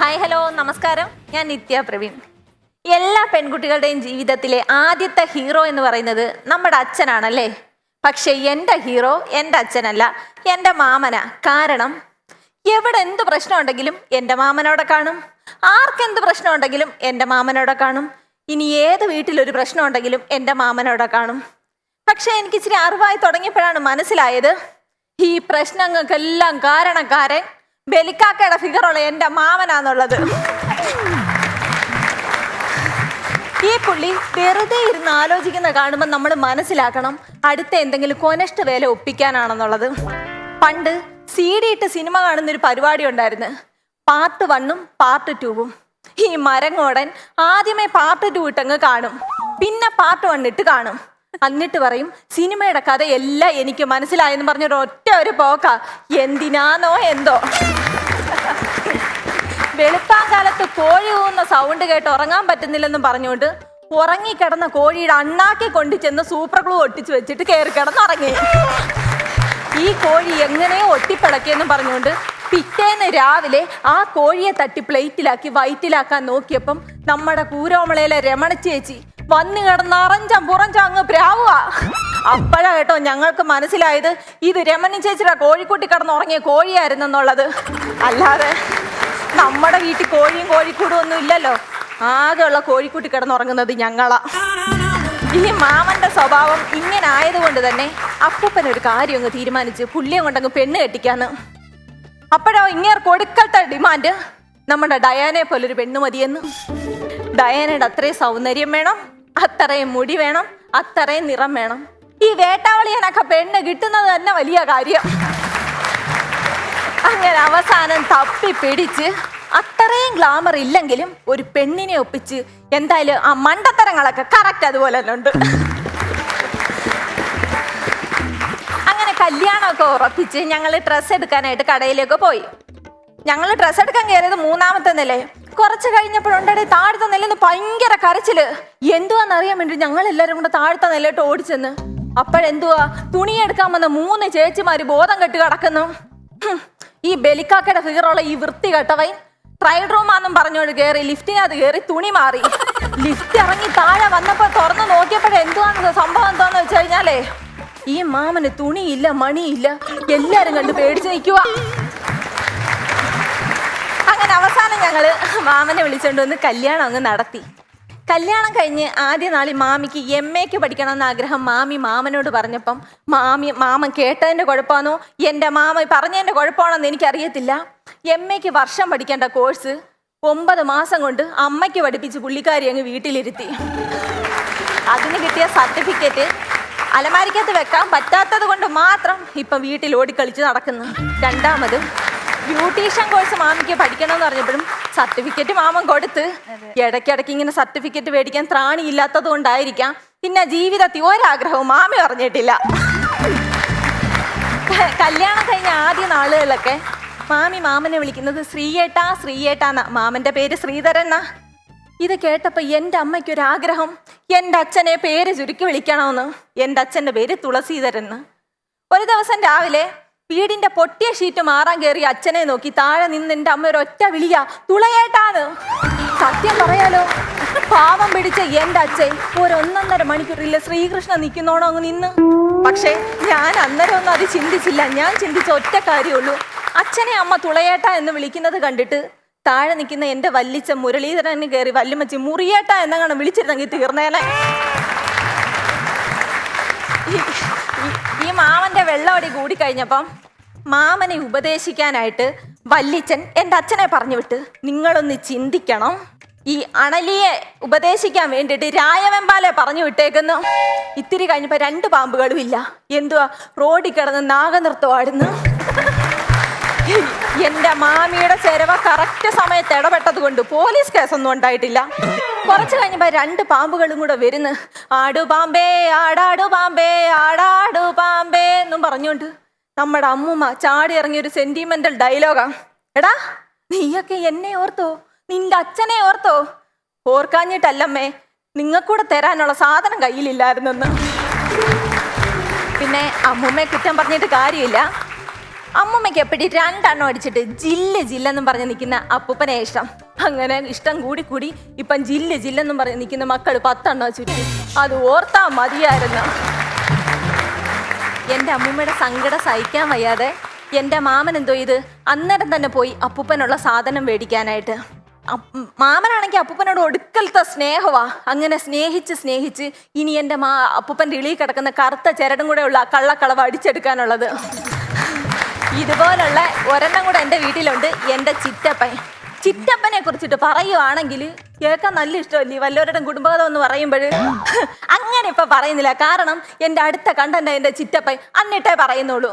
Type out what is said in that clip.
Hi hello നമസ്കാരം. ഞാൻ നിത്യ പ്രവീൺ. എല്ലാ പെൺകുട്ടികളുടെയും ജീവിതത്തിലെ ആദ്യത്തെ ഹീറോ എന്ന് പറയുന്നത് നമ്മുടെ അച്ഛനാണല്ലേ? പക്ഷേ എന്റെ ഹീറോ എന്റെ അച്ഛനല്ല എന്റെ മാമന. കാരണം എവിടെ എന്ത് പ്രശ്നം ഉണ്ടെങ്കിലും എന്റെ മാമനോടെ കാണും. ആർക്കെന്ത് പ്രശ്നം ഉണ്ടെങ്കിലും എന്റെ മാമനോടെ കാണും. ഇനി ഏത് വീട്ടിലൊരു പ്രശ്നം ഉണ്ടെങ്കിലും എന്റെ മാമനോടെ കാണും. പക്ഷേ എനിക്ക് ഇച്ചിരി അറിവായി തുടങ്ങിയപ്പോഴാണ് മനസ്സിലായത് ഈ പ്രശ്നങ്ങൾക്കെല്ലാം കാരണക്കാരൻ ബലിക്കാക്കയുടെ ഫിഗറുള്ള എന്റെ മാമനാന്നുള്ളത്. ഈ പുള്ളി വെറുതെ ഇരുന്ന് ആലോചിക്കുന്ന കാണുമ്പോൾ നമ്മൾ മനസ്സിലാക്കണം അടുത്ത എന്തെങ്കിലും കൊനഷ്ട വേല ഒപ്പിക്കാനാണെന്നുള്ളത്. പണ്ട് സി ഡി ഇട്ട് സിനിമ കാണുന്ന ഒരു പരിപാടി ഉണ്ടായിരുന്നു. പാർട്ട് വണ്ണും പാർട്ട് ടൂവും. ഈ മരങ്ങോടൻ ആദ്യമേ പാർട്ട് ടു ഇട്ടങ്ങ് കാണും. പിന്നെ പാർട്ട് വൺ ഇട്ട് കാണും. എന്നിട്ട് പറയും സിനിമയുടെ കഥ എല്ലാം എനിക്ക് മനസ്സിലായെന്ന് പറഞ്ഞൊരു ഒറ്റ ഒരു പോക്ക. എന്തിനാന്നോ എന്തോ. വെളുപ്പാങ്കാലത്ത് കോഴി ഊന്ന സൗണ്ട് കേട്ട് ഉറങ്ങാൻ പറ്റുന്നില്ലെന്നും പറഞ്ഞുകൊണ്ട് ഉറങ്ങിക്കിടന്ന കോഴിയുടെ അണ്ണാക്കി കൊണ്ടു ചെന്ന് സൂപ്പർ ഗ്ലൂ ഒട്ടിച്ചു വെച്ചിട്ട് കയറി കിടന്നുറങ്ങി. ഈ കോഴി എങ്ങനെയോ ഒട്ടിപ്പിളക്കിയെന്നും പറഞ്ഞുകൊണ്ട് പിറ്റേന്ന് രാവിലെ ആ കോഴിയെ തട്ടി പ്ലേറ്റിലാക്കി വയറ്റിലാക്കാൻ നോക്കിയപ്പം നമ്മുടെ കൂരോമളയിലെ രമണ ചേച്ചി വന്നു കിടന്ന് അറഞ്ചം പുറഞ്ചം അങ്ങ് പ്രാവുക. അപ്പോഴാ കേട്ടോ ഞങ്ങൾക്ക് മനസ്സിലായത്. ഇത് രമണി ചേച്ചിയുടെ കോഴിക്കുട്ടി കിടന്നുറങ്ങിയ കോഴിയായിരുന്നെന്നുള്ളത്. അല്ലാതെ നമ്മുടെ വീട്ടിൽ കോഴിയും കോഴിക്കൂടും ഒന്നും ഇല്ലല്ലോ. ആകെയുള്ള കോഴിക്കുട്ടി കിടന്നുറങ്ങുന്നത് ഞങ്ങളാ. ഈ മാമന്റെ സ്വഭാവം ഇങ്ങനെ ആയതുകൊണ്ട് തന്നെ അപ്പൂപ്പൻ ഒരു കാര്യം അങ്ങ് തീരുമാനിച്ച് പുള്ളിയെ കൊണ്ടങ്ങ് പെണ്ണ് കെട്ടിക്കാന്ന്. അപ്പോഴോ ഇങ്ങേർ കൊടുക്കത്തെ ഡിമാൻഡ്. നമ്മുടെ ഡയാനെ പോലൊരു പെണ്ണ് മതിയെന്ന്. ഡയാനയുടെ അത്രയും സൗന്ദര്യം വേണം. അത്രയും മുടി വേണം അത്രയും നിറം വേണം. ഈ വേട്ടാവളിയനൊക്കെ പെണ്ണ് കിട്ടുന്നത് തന്നെ വലിയ കാര്യം. അങ്ങനെ അവസാനം തപ്പി പിടിച്ച് അത്രയും ഗ്ലാമർ ഇല്ലെങ്കിലും ഒരു പെണ്ണിനെ ഒപ്പിച്ച് എന്തായാലും ആ മണ്ടത്തരങ്ങളൊക്കെ കറക്റ്റ് അതുപോലെ തന്നെ ഉണ്ട്. അങ്ങനെ കല്യാണമൊക്കെ ഉറപ്പിച്ച് ഞങ്ങൾ ഡ്രസ്സ് എടുക്കാനായിട്ട് കടയിലേക്ക് പോയി. ഞങ്ങൾ ഡ്രസ്സ് എടുക്കാൻ കയറിയത് മൂന്നാമത്തെ നില കുറച്ച് കഴിഞ്ഞപ്പോഴുണ്ടേ താഴ്ത്ത നിലന്ന് ഭയങ്കര കരച്ചിൽ. എന്തുവാന്ന് അറിയാൻ വേണ്ടി ഞങ്ങൾ എല്ലാരും കൂടെ താഴത്തെ നിലയിട്ട് ഓടിച്ചെന്ന്. അപ്പോഴെന്തുവാ? തുണിയെടുക്കാൻ വന്ന മൂന്ന് ചേച്ചിമാര് ബോധം കെട്ട് കിടക്കുന്നു. ഈ ബലിക്കാക്കയുടെ ഫിഗറുള്ള ഈ വൃത്തി കേട്ടവൈ ട്രയൽ റൂമാന്നും പറഞ്ഞോണ്ട് കേറി ലിഫ്റ്റിനകത്ത് കയറി തുണി മാറി. ലിഫ്റ്റ് ഇറങ്ങി താഴെ വന്നപ്പോ തുറന്നു നോക്കിയപ്പോഴേ എന്തുവാണ് സംഭവം എന്താന്ന് വെച്ച് കഴിഞ്ഞാലേ ഈ മാമന് തുണിയില്ല മണിയില്ല. എല്ലാരും കണ്ട് പേടിച്ച് നിൽക്കുക ഞങ്ങൾ മാമനെ വിളിച്ചോണ്ട് വന്ന് കല്യാണം അങ്ങ് നടത്തി. കല്യാണം കഴിഞ്ഞ് ആദ്യ നാളിൽ മാമിക്ക് എം എക്ക് പഠിക്കണമെന്ന് ആഗ്രഹം മാമി മാമനോട് പറഞ്ഞപ്പം മാമി മാമൻ കേട്ടതിന്റെ കുഴപ്പമാണോ? എന്റെ മാമ പറഞ്ഞതിന്റെ കുഴപ്പമാണെന്ന് എനിക്കറിയത്തില്ല. എം എക്ക് വർഷം പഠിക്കേണ്ട കോഴ്സ് ഒമ്പത് മാസം കൊണ്ട് അമ്മയ്ക്ക് പഠിപ്പിച്ച് പുള്ളിക്കാരി അങ്ങ് വീട്ടിലിരുത്തി. അതിന് കിട്ടിയ സർട്ടിഫിക്കറ്റ് അലമാരിക്കകത്ത് വെക്കാൻ പറ്റാത്തത് കൊണ്ട് മാത്രം ഇപ്പം വീട്ടിൽ ഓടിക്കളിച്ച് നടക്കുന്നു. രണ്ടാമത് ബ്യൂട്ടീഷ്യൻ കോഴ്സ് മാമിക്ക് പഠിക്കണം എന്ന് പറഞ്ഞപ്പോഴും സർട്ടിഫിക്കറ്റ് മാമൻ കൊടുത്ത് ഇടയ്ക്കിടയ്ക്ക് ഇങ്ങനെ സർട്ടിഫിക്കറ്റ് മേടിക്കാൻ ത്രാണി ഇല്ലാത്തത് കൊണ്ടായിരിക്കാം പിന്നെ ജീവിതത്തിൽ ഒരാഗ്രഹവും മാമി പറഞ്ഞിട്ടില്ല. കല്യാണം കഴിഞ്ഞ ആദ്യ നാളുകളിലൊക്കെ മാമി മാമനെ വിളിക്കുന്നത് ശ്രീയേട്ടാ ശ്രീയേട്ടാന്ന മാമന്റെ പേര് ശ്രീധരൻ ഇത് കേട്ടപ്പോൾ എന്റെ അമ്മയ്ക്കൊരു ആഗ്രഹം. എന്റെ അച്ഛനെ പേര് ചുരുക്കി വിളിക്കണമെന്ന്. എന്റെ അച്ഛന്റെ പേര് തുളസീധരൻ ഒരു ദിവസം രാവിലെ വീടിന്റെ പൊട്ടിയ ഷീറ്റ് മാറാൻ കയറി അച്ഛനെ നോക്കി താഴെ നിന്ന് എന്റെ അമ്മ ഒരൊറ്റ വിളിയാ തുളയേട്ടാന്ന്. സത്യം പറയാലോ പാവം പിടിച്ച എന്റെ അച്ഛൻ ഒരു ഒന്നൊന്നര മണിക്കൂറില്ല ശ്രീകൃഷ്ണൻ നിൽക്കുന്നോണോ അങ്ങ് നിന്ന്. പക്ഷേ ഞാൻ അന്നേരം ഒന്നും അത് ചിന്തിച്ചില്ല. ഞാൻ ചിന്തിച്ച ഒറ്റ കാര്യമുള്ളൂ. അച്ഛനെ അമ്മ തുളയേട്ട എന്ന് വിളിക്കുന്നത് കണ്ടിട്ട് താഴെ നിൽക്കുന്ന എന്റെ വല്ലിച്ച മുരളീധരന് കയറി വല്ലുമച്ചി മുറിയേട്ട എന്നങ്ങനെ വിളിച്ചിരുന്നെങ്കിൽ തീർന്നേനെ. മാമന്റെ വെള്ളമടി കൂടിക്കഴിഞ്ഞപ്പം മാമനെ ഉപദേശിക്കാനായിട്ട് വല്ലിച്ചൻ എന്റെ അച്ഛനെ പറഞ്ഞു വിട്ട് നിങ്ങളൊന്ന് ചിന്തിക്കണം. ഈ അണലിയെ ഉപദേശിക്കാൻ വേണ്ടിയിട്ട് രായവെമ്പാലെ പറഞ്ഞു വിട്ടേക്കുന്നു. ഇത്തിരി കഴിഞ്ഞപ്പോ രണ്ട് പാമ്പുകളും ഇല്ല. എന്തുവാ? റോഡിൽ കിടന്ന് നാഗനൃത്തമായിരുന്നു എന്റെ മാമിയുടെ ചെരവ കറക്റ്റ് സമയത്ത് ഇടപെട്ടത് കൊണ്ട് പോലീസ് കേസൊന്നും ഉണ്ടായിട്ടില്ല. കുറച്ച് കഴിഞ്ഞപ്പോ രണ്ട് പാമ്പുകളും കൂടെ വരുന്നു. ആടു പാമ്പേ ആടാടു പാമ്പേ ആടാടു പാമ്പേ എന്നും പറഞ്ഞുകൊണ്ട് നമ്മുടെ അമ്മുമ്മ ചാടി ഇറങ്ങിയ ഒരു സെന്റിമെന്റൽ ഡയലോഗാ എടാ നീയൊക്കെ എന്നെ ഓർത്തോ? നിന്റെ അച്ഛനെ ഓർത്തോ? ഓർക്കാഞ്ഞിട്ടല്ലമ്മേ നിങ്ങൾക്കൂടെ തരാനുള്ള സാധനം കയ്യിലില്ലായിരുന്നെന്ന്. പിന്നെ അമ്മൂമ്മയെ കുറ്റം പറഞ്ഞിട്ട് കാര്യമില്ല. അമ്മുമ്മയ്ക്ക് എപ്പോഴും രണ്ടെണ്ണം അടിച്ചിട്ട് ജില്ല ജില്ലെന്നും പറഞ്ഞ് നിൽക്കുന്ന അപ്പൂപ്പനെ ഇഷ്ടം. അങ്ങനെ ഇഷ്ടം കൂടി കൂടി ഇപ്പം ജില്ല ജില്ലെന്നും പറഞ്ഞ് നിൽക്കുന്ന മക്കൾ പത്തെണ്ണം ചുറ്റി. അത് ഓർത്താ മതിയായിരുന്നു. എന്റെ അമ്മൂമ്മയുടെ സങ്കടം സഹിക്കാൻ വയ്യാതെ എന്റെ മാമൻ എന്തോ ഇത് അന്നേരം തന്നെ പോയി അപ്പൂപ്പനുള്ള സാധനം മേടിക്കാനായിട്ട്. മാമനാണെങ്കിൽ അപ്പൂപ്പനോട് ഒടുക്കലത്തെ സ്നേഹമാ അങ്ങനെ സ്നേഹിച്ച് സ്നേഹിച്ച് ഇനി എന്റെ മാ അപ്പൂപ്പന്റെ ഇളി കിടക്കുന്ന കറുത്ത ചിരടും കൂടെ ഉള്ള കള്ളക്കളവ് അടിച്ചെടുക്കാനുള്ളത്. ഇതുപോലുള്ള ഒരെണ്ണം കൂടെ എന്റെ വീട്ടിലുണ്ട്. എന്റെ ചിറ്റപ്പൻ. ചിറ്റപ്പനെ കുറിച്ചിട്ട് പറയുവാണെങ്കിൽ കേൾക്കാൻ നല്ല ഇഷ്ടമല്ലേ? വല്ലവരുടെ കുടുംബകഥ എന്ന് പറയുമ്പോൾ അങ്ങനെ ഇപ്പൊ പറയുന്നില്ല. കാരണം എന്റെ അടുത്ത കണ്ടന്റ് എന്റെ ചിറ്റപ്പൻ. അന്നിട്ടേ പറയുന്നുള്ളൂ.